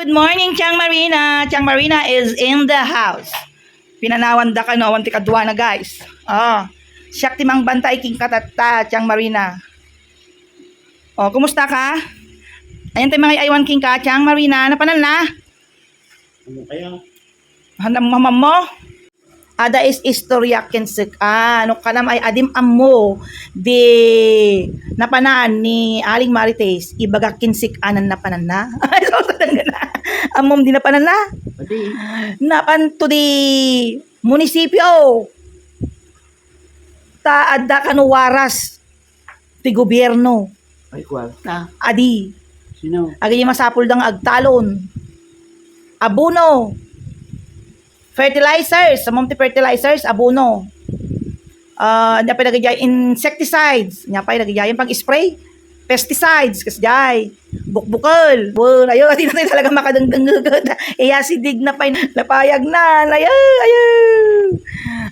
Good morning, Chang Marina. Chang Marina is in the house. Pinanawan da ka no, awan ti kadwa na guys. Oh, siyak ti mang bantay king katatta, Chang Marina. Oh, kumusta ka? Ayan tayo mga aywan king ka, Chang Marina. Napanal na? Ano kaya? Hanam mamam mo? Ada is istorya kensik. Ah, ano ka ay adim amo. Di napanaan ni Aling Marites. Ibaga kinsik anan napanan na. Ay, so, na. Amom di napanan na. Pati, Napan to di munisipyo. Ta adda kanu waras ti gobyerno. ay kwarta. Adi. Sino? Agi masapul dang agtalon. Abuno. Fertilizers, sa ti fertilizers, abuno. Ah, uh, nya pa nagajay insecticides, nya pa nagajay pag-spray. Pesticides kasi jay. Bukbukol. Bun, ayo di na talaga makadangdang Iya si dig na pa napayag na. Ayo, ayo.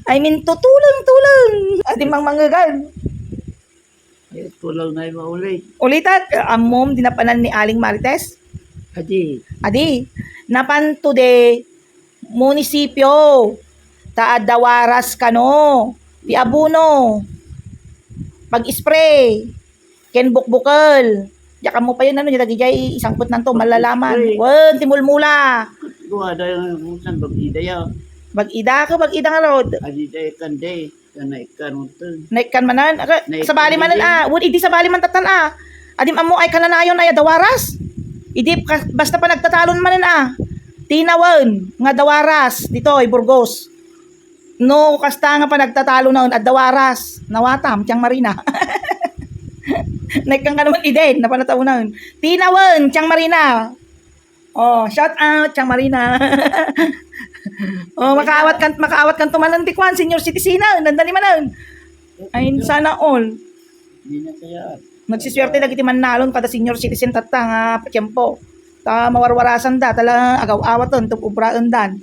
I mean, tutulong, tulong. Adi mang manggagan. Ay, tulaw na yung maulit. Ulitat, amom dinapanan ni Aling Marites. Adi, Adi, napan to de munisipyo. Taadawaras kano. Ti abuno. Pag-spray. Ken bukbukal. Yaka mo pa yun ano, yung nagijay isang put nanto, malalaman. Wan, timulmula. gawa na yung musan bagida ya. Bag-ida ka, bag-ida nga rod. Adi day kande, kanay kanutun. Naikan manan. Sa bali manan ah. Wud, idi sa bali man tatan ah. Adim amo ay kananayon ay dawaras. Idi basta pa nagtatalon manan ah. Tinawan nga dawaras dito ay Burgos. No, kasta nga pa nagtatalo noon at dawaras. Nawatam, tiyang Marina. Nagkang ka naman iden, napanataw na yun. Tinawan, tiyang Marina. Oh, shout out, tiyang Marina. oh, makaawat kan makaawat kan tumanan tikwan, senior citizen na, nandali manan. Ay, sana all. Hindi na kaya. Nagsiswerte lagi ti manalon kada senior citizen tatta nga patyempo. Ta mawarwarasan da tala agaw awaton tum ubraan dan.